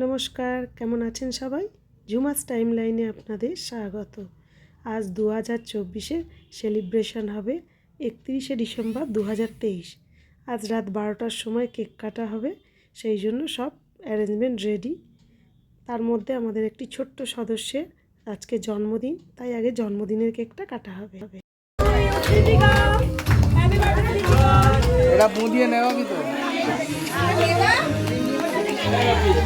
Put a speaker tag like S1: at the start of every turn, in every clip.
S1: নমস্কার কেমন আছেন সবাই? ঝুমাস টাইম লাইনে আপনাদের স্বাগত। আজ দু হাজার চব্বিশের সেলিব্রেশন হবে একত্রিশে ডিসেম্বর দু হাজার তেইশ। আজ রাত বারোটার সময় কেক কাটা হবে সেই জন্য সব অ্যারেঞ্জমেন্ট রেডি। তার মধ্যে আমাদের একটি ছোট্ট সদস্যের আজকে জন্মদিন তাই আগে জন্মদিনের কেকটা কাটা হবে।
S2: এটা মুদিয়ে নেওয়া কি তো।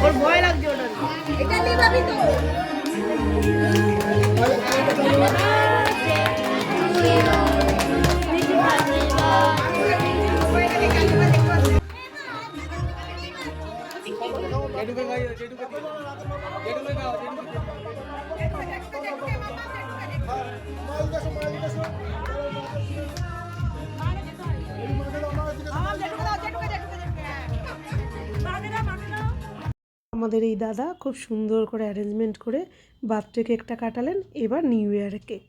S3: এটা নিয়ে যাবি তো
S2: যেটুকু যেটুকু যেটুকু
S1: আমাদের এই দাদা খুব সুন্দর করে অ্যারেঞ্জমেন্ট করে বার্থডে কেকটা কাটালেন, এবার নিউ ইয়ারের কেক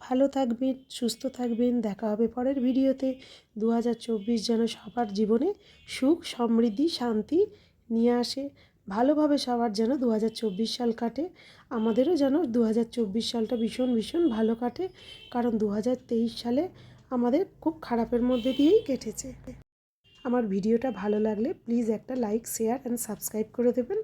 S1: ভালো থাকবেন, সুস্থ থাকবেন। দেখা হবে পরের ভিডিওতে। দু হাজার চব্বিশ যেন সবার জীবনে সুখ, সমৃদ্ধি, শান্তি নিয়ে আসে। ভালোভাবে সবার যেন দু হাজার চব্বিশ সাল কাটে। আমাদেরও যেন দু হাজার চব্বিশ সালটা ভীষণ ভীষণ ভালো কাটে। কারণ দু হাজার তেইশ সালে আমাদের খুব খারাপের মধ্যে দিয়েই কেটেছে। আমার ভিডিওটা ভালো লাগলে প্লিজ একটা লাইক শেয়ার অ্যান্ড সাবস্ক্রাইব করে দেবেন।